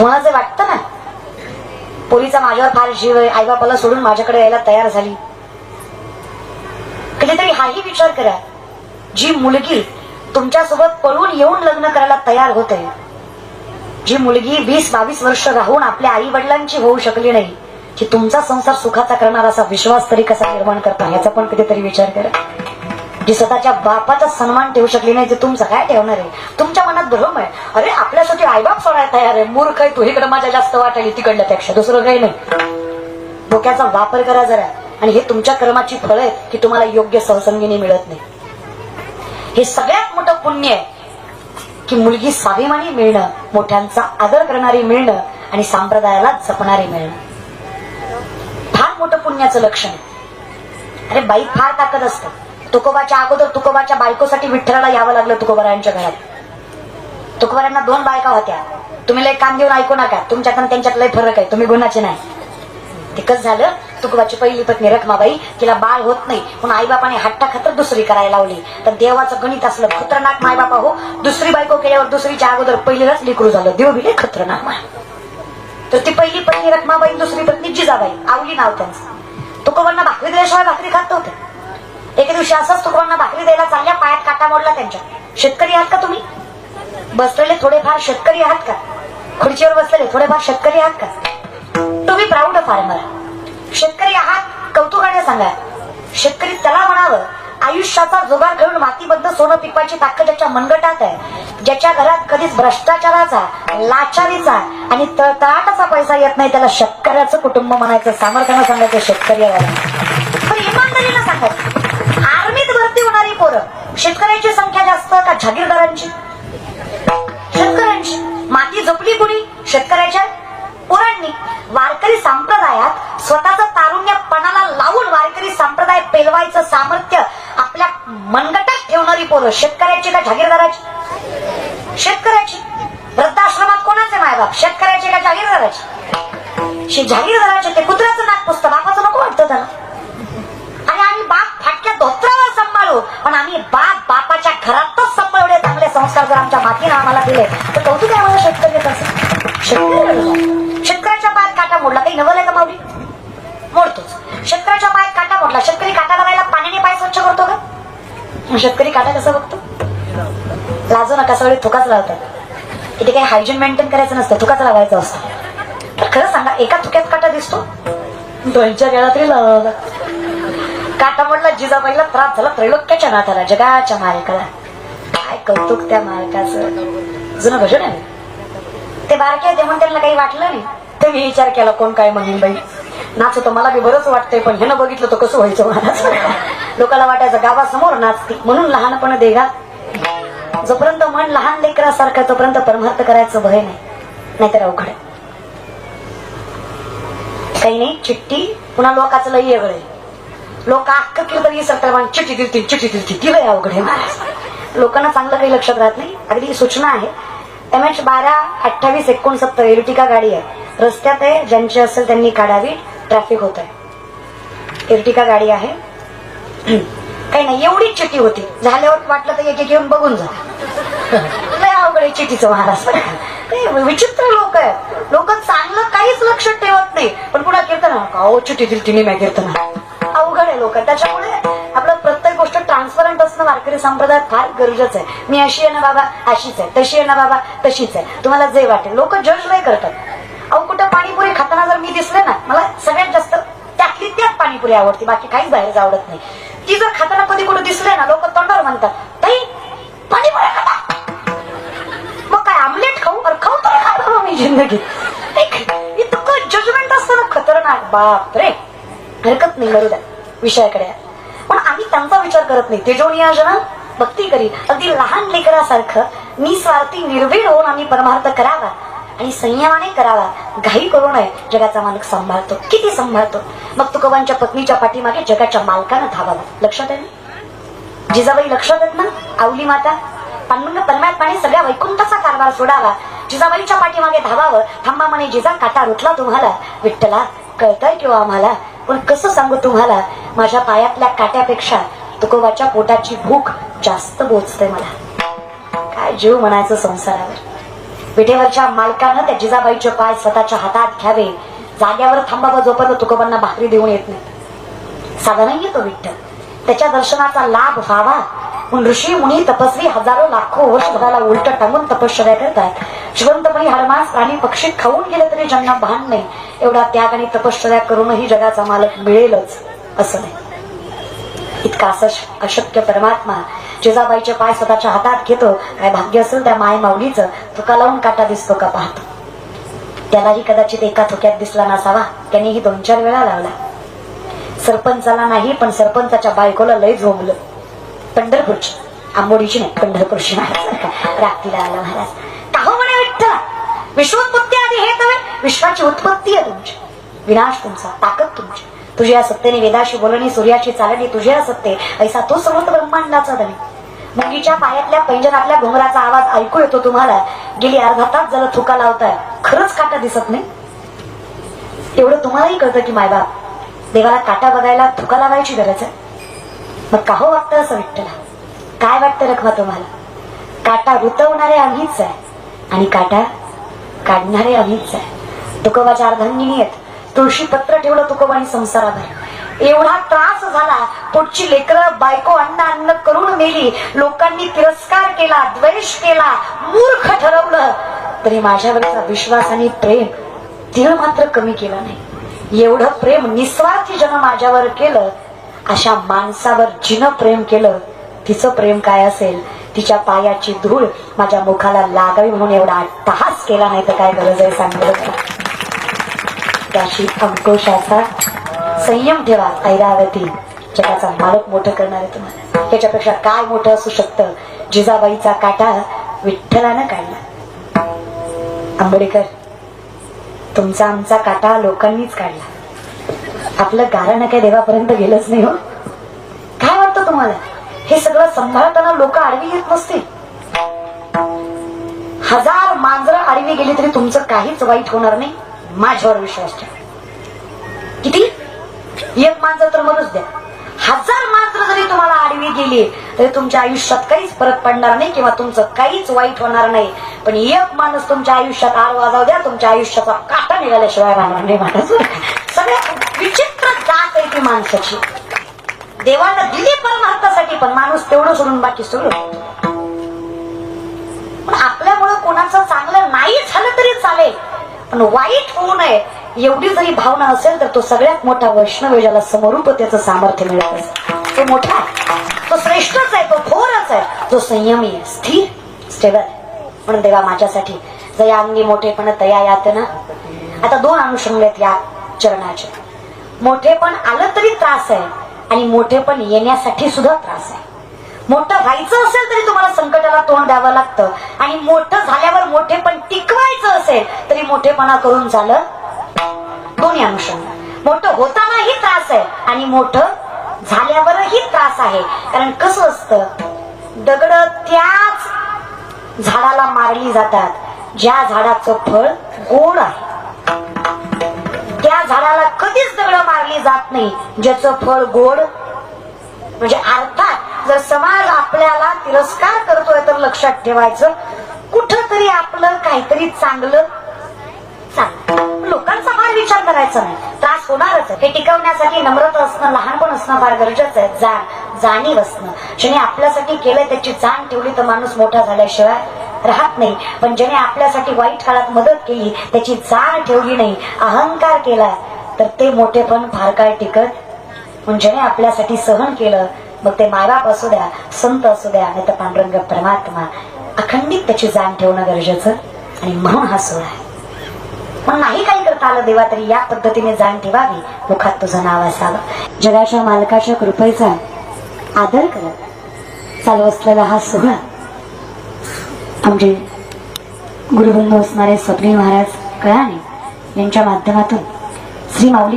तुम्हाला जे वाटतं ना? पोलीचा माझ्यावर फार जीव आहे आईबापाला सोडून माझ्याकडे यायला तयार झाली. कधीतरी हाही विचार करा जी मुलगी तुमच्यासोबत पळून येऊन लग्न करायला तयार होते जी मुलगी वीस बावीस वर्ष राहून आपल्या आई वडिलांची होऊ शकली नाही की तुमचा संसार सुखाचा करणारा असा विश्वास तरी कसा निर्माण करता? याचा पण कधीतरी विचार करा. जी स्वतःच्या बापाचा सन्मान ठेवू शकली नाही ते तुमचं काय ठेवणार आहे? तुमच्या मनात भ्रम आहे. अरे आपल्यासाठी आईबाप सोडायला तयार आहे. मूर्ख आहे तू. इकडे माझ्या जास्त वाटायली तिकडल्या त्यापेक्षा दुसरं काही नाही. डोक्याचा वापर करा जरा. आणि हे तुमच्या कर्माची फळ आहेत की तुम्हाला योग्य सहसंगीने मिळत नाही. हे सगळ्यात मोठं पुण्य आहे की मुलगी स्वाभिमानी मिळणं मोठ्यांचा आदर करणारी मिळणं आणि संप्रदायाला जपणारी मिळणं. फार मोठं पुण्याचं लक्षण आहे. अरे बाई फार ताकद असतं. तुकोबाच्या अगोदर तुकोबाच्या बायकोसाठी विठ्ठलाला यावं लागलं तुकोबारायांच्या घरात. तुकोबारांना दोन बायका होत्या. तुम्ही लय काम देऊन ऐकू नका. तुमच्यात आणि त्यांच्यात लय फरक आहे. तुम्ही गुणाचे नाही. ते कसं झालं तुकोबाची पहिली पत्नी रखमाबाई तिला बाळ होत नाही. म्हणून आईबापाने हट्टा खतर दुसरी करायला लावली. तर देवाचं गणित असलं खतरनाक मायबापा हो. दुसरी बायको केल्यावर दुसरीच्या अगोदर पहिलीलाच लिकरू झालं. देव बिले खतरनाक माय. तर ती पहिली पत्नी रखमाबाई दुसरी पत्नी जिजाबाई. आवली नाव त्यांचं. तुकोबांना भाकरी दिल्याशिवाय भाकरी खात होत्या एके दिवशी असंच तुकोबांना भाकरी द्यायला चालल्या पायात काटा मोडला त्यांच्या. शेतकरी आहात का तुम्ही? बसलेले थोडेफार शेतकरी आहात का? खुर्चीवर बसलेले थोडेफार शेतकरी आहात का? तुम्ही प्राऊड फार्मर शेतकरी आहात कौतुकाने सांगा. शेतकरी त्याला म्हणावं आयुष्याचा जुगार घेऊन मातीबद्ध सोनं पिकवायची ताकद ज्याच्या मनगटात आहे ज्याच्या घरात कधीच भ्रष्टाचाराचा लाचारीचा आणि तळतळाटाचा पैसा येत नाही त्याला शेतकऱ्याचं कुटुंब म्हणायचं सामर्थ्यानं सांगायचं शेतकरी पण इमानदारीनं सांगायचं आर्मीत भरती होणारी पोरं शेतकऱ्यांची संख्या जास्त का जागीरदारांची? शेतकऱ्यांची माती जपली कुणी? शेतकऱ्याच्या पोरांनी. वारकरी संप्रदायात स्वतःच तारुण्य पणाला लावून वारकरी संप्रदाय पेलवायचं सामर्थ्य आपल्या मनगटात ठेवणारी पोरं शेतकऱ्याची का जागीरदाराची? शेतकऱ्याची. वृद्धाश्रमात कोणाचे मायबाप? शेतकऱ्याचे का जागीरदाराचे? शे जागीरदाराचे ते कुत्र्याचं नाक पुसतं बापाचं नको वाटतं त्याला. आणि आम्ही बाप फाटक्या धोत्रावर सांभाळू पण आम्ही बाप आम्हाला दिले तर कौतुक आम्हाला शेतकरी असं. शेतकरी शेतकऱ्याच्या पायात काटा मोडला. काही नवल आहे का माऊली? मोडतोच. शेतकऱ्याच्या पायात काटा मोडला. शेतकरी काटा लावायला पाण्याने पाय स्वच्छ करतो का? शेतकरी काटा कसा बघतो? लाजू नका सगळे थुकाच लावतात. इथे काही हायजीन मेंटेन करायचं नसतं. थुकाच लावायचं असतं. तर खरं सांगा एका थुक्यात काटा दिसतो? दोन चार वेळा तरी लावला काटा मोडला जिजाबाईला त्रास झाला त्रैलोक्याच्या नाथाला जगाच्या मालकाला कौतुक त्या मालकाचं. जुनं भजन आहे. ते बारके होते त्यांना काही वाटलं नाही. ते मी विचार केला कोण काय म्हणेन बाई? नाचतो मला बी बरंच वाटतंय पण ह्यानं बघितलं तर कसं व्हायचं मला लोकांना वाटायचं गावा समोर नाचते. म्हणून लहानपण देगा. जोपर्यंत मन लहान लेकरासारखं तोपर्यंत परमार्थ करायचं भय नाही. नाहीतर अवघड काही नाही चिठ्ठी. पुन्हा लोकाचं लई वेगळं लोक अख्खं कीर्तन विसरतात पण चिठ्ठी दिलती चिठ्ठी दिलती. ती लय अवघड आहे महाराज. लोकांना चांगलं काही लक्षात राहत नाही. अगदी सूचना आहे. एम एच बारा अठ्ठावीस एकोणसत्तर एर्टिका गाडी आहे. रस्त्यात आहे ज्यांची असेल त्यांनी काढावी. ट्रॅफिक होत आहे एर्टिका गाडी आहे. काही नाही एवढीच चिठी होती. झाल्यावर वाटलं तर एक एक येऊन बघून जा. लय अवघड आहे चिठ्ठीचं महाराज. ते विचित्र लोक आहे लोक चांगलं काहीच लक्ष ठेवत नाही. पण पुन्हा कीर्तन अहो चिठी दिली तिने मी कीर्तन अवघड आहे लोक. त्याच्यामुळे ट्रान्सपरंट असणं वारकरी संप्रदायात फार गरजेचं आहे. मी अशी आहे ना बाबा अशीच आहे. तशी आहे ना बाबा तशीच आहे. तुम्हाला जे वाटेल. लोक जज नाही करतात. अहो कुठं पाणीपुरी खाताना जर मी दिसले ना मला सगळ्यात जास्त त्यातली त्यात पाणीपुरी आवडते. बाकी काहीच बाहेर आवडत नाही. ती जर खाताना कधी कुठे दिसले ना लोक तोंडावर म्हणतात ताई पाणीपुरी खाता. मग काय आमलेट खाऊ? अरे खाऊ तर खातो मी जिंदगीत. इतकं जजमेंट असतं ना खतरनाक. बाप रे हरकत नाही मरू द्या. विषयाकडे त्यांचा विचार करत नाही. तेजो नियोजना भक्ती करी अगदी लहान लेकरासारखं निस्वार्थी निर्भीड होऊन आम्ही परमार्थ करावा आणि संयमाने करावा. घाई करू नये. जगाचा मालक सांभाळतो. किती सांभाळतो? मग तुकोबांच्या पत्नीच्या पाठीमागे जगाच्या मालकानं धावावं. लक्षात आहे ना? जिजाबाई लक्षात येत ना? आवली माता पांडुरंग परमात्माने सगळ्या वैकुंठाचा कारभार सोडावा. जिजाबाईच्या पाठीमागे धावावं. थांबा म्हणे जिजा काटा रुतला तुम्हाला. विठ्ठला कळतंय किंवा आम्हाला? पण कसं सांगू तुम्हाला? माझ्या पायातल्या काट्यापेक्षा तुकोबाच्या पोटाची भूक जास्त बोचते मला. काय जीव म्हणायचं संसारावर? विठेवरच्या मालकानं त्या जिजाबाईचे पाय स्वतःच्या हातात घ्यावे. जाग्यावर थांबावं जोपर्यंत तुकोबांना भाकरी देऊन येत नाही. साधारण येतो विठ्ठल. त्याच्या दर्शनाचा लाभ व्हावा. ऋषी मुनी तपस्वी हजारो लाखो वर्षभराला उलट टांगून तपश्चर्या करतात. जिवंतपणी हरमास प्राणी पक्षी खाऊन गेले तरी ज्यांना भान नाही एवढा त्याग आणि तपश्चर्या करूनही जगाचा मालक मिळेलच. असं नाही. इतका असं अशक्य परमात्मा जिजाबाईचे पाय स्वतःच्या हातात घेतो काय भाग्य असेल त्या माय माऊलीचं तुका लावून काटा दिसतो का पाहतो. त्यालाही कदाचित एका थोक्यात दिसला नसावा. त्यानेही दोन चार वेळा लावला. सरपंचाला नाही पण सरपंचाच्या बायकोला लय झोमलं पंढरपूरची. आंबोडीची नाही पंढरपूरची महाराज. रात्रीला आला महाराज. काहो म्हणे विठ्ठल? विश्वोत्पत्ती आधी हे तर विश्वाची उत्पत्ती आहे तुमची. विनाश तुमचा ताकद तुमची. तुझ्या सत्तेने वेदाशी बोलणी सूर्याची चालणी तुझ्या सत्ते. ऐसा तो समर्थ ब्रह्मांडाचा धनी. मुंगीच्या पायातल्या पैंजनातल्या घुंगराचा आवाज ऐकू येतो तुम्हाला. गेली अर्धा तास जरा थुका लावताय. खरंच काटा दिसत नाही. एवढं तुम्हालाही कळतं की मायबाप देवाला काटा बघायला थुका लावायची गरज आहे. मग काहो वाटतं असं विठ्ठला? काय वाटतं रखवा तुम्हाला? काटा रुतवणारे आम्हीच आहे. आणि काटा काढणारे आम्हीच आहे. तुकोबाच्या अर्धांगिनी आहेत. तुळशी पत्र ठेवलं तुकोबानी संसाराभर एवढा त्रास झाला पुढची लेकरं बायको अन्न अन्न करून मेली लोकांनी तिरस्कार केला द्वेष केला मूर्ख ठरवलं. तरी माझ्यावरचा विश्वास आणि प्रेम तिळ मात्र कमी केला नाही. एवढं प्रेम निस्वार्थी जन माझ्यावर केलं अशा माणसावर जिनं प्रेम केलं तिचं प्रेम काय असेल? तिच्या पायाची धूळ माझ्या मुखाला लागावी म्हणून एवढा अट्टहास केला नाही तर काय गरज आहे सांगितलं त्याशी अंकुशाचा संयम ठेवा ऐरावती. जगाचा मालक मोठं करणार आहे तुम्हाला. त्याच्यापेक्षा काय मोठं असू शकतं? जिजाबाईचा काटा विठ्ठलानं काढला. आंबेडकर तुमचा आमचा काटा लोकांनीच काढला. आपलं गारणं काय देवापर्यंत गेलंच नाही हो. काय वाटतं तुम्हाला? हे सगळं सांभाळताना लोक आडवी येत नसतील. हजार मांजरं आडवी गेली तरी तुमचं काहीच वाईट होणार नाही. माझ्यावर विश्वास ठेवा. किती? एक मांजर तर मरूच द्या. हजार मांजर जरी तुम्हाला आडवी गेली तरी तुमच्या आयुष्यात काहीच फरक पडणार नाही किंवा तुमचं काहीच वाईट होणार नाही. पण एक माणूस तुमच्या आयुष्यात आड जाऊ द्या तुमच्या आयुष्याचा काटा निघाल्याशिवाय राहणार नाही माणूस. सगळ्या विचित्र जात आहे ती माणसाची. देवाला दिली परमार्थासाठी पण माणूस तेवढं सोडून बाकी सोडून पण आपल्यामुळं कोणाचं चांगलं नाही झालं तरी चालेल. पण वाईट होऊ नये एवढी जरी भावना असेल तर तो सगळ्यात मोठा वैष्णव ज्याला समरूप त्याचं सामर्थ्य मिळालं तो मोठा आहे. तो श्रेष्ठच आहे तो थोरच आहे. जो संयमी आहे. स्थिर स्टेबल म्हणून देवा माझ्यासाठी जया अंगी मोठेपण तया यात ना आता दोन अनुषंग आहेत या चरणाचे. मोठेपण आलं तरी त्रास आहे आणि मोठेपण येण्यासाठी सुद्धा त्रास आहे. मोठं व्हायचं असेल तरी तुम्हाला संकटाला तोंड द्यावं लागतं. आणि मोठं झाल्यावर मोठेपण टिकवायचं असेल तरी मोठेपणा करून झालं दोन्ही अनुषंग मोठं होतानाही त्रास आहे आणि मोठं झाल्यावरही त्रास आहे. कारण कसं असतं? दगड त्याच झाडाला मारली जातात. ज्या झाडाचं फळ गोड आहे. त्या झाडाला कधीच दगड मारली जात नाही. ज्याचं फळ गोड म्हणजे अर्थात जर समाज आपल्याला तिरस्कार करतोय तर लक्षात ठेवायचं. कुठंतरी आपलं काहीतरी चांगलं चांगलं लोकांचा फार विचार करायचा नाही. त्रास होणारच हे टिकवण्यासाठी नम्रता असणं लहानपण असणं फार गरजेचं आहे. जा जाणीव असणं. ज्याने आपल्यासाठी केलं त्याची जाण ठेवली तर माणूस मोठा झाल्याशिवाय राहत नाही. पण ज्याने आपल्यासाठी वाईट काळात मदत केली त्याची जाण ठेवली नाही अहंकार केला तर ते मोठेपण फार काळ टिकत? पण ज्याने आपल्यासाठी सहन केलं मग ते मायबाप असू द्या संत असू द्या नाही तर पांडुरंग परमात्मा अखंडित त्याची जाण ठेवणं गरजेचं आणि म्हणून हा सोहळा आहे. पण नाही काही करता आलं देवा तरी या पद्धतीने जाण ठेवावी मुखात तुझं नाव असावं. जगाच्या मालकाच्या कृपेचा आदर करत चालू असलेला हा सोहळा आमचे गुरुबंधू असणारे स्वप्नील महाराज कळाने यांच्या माध्यमातून श्री माऊली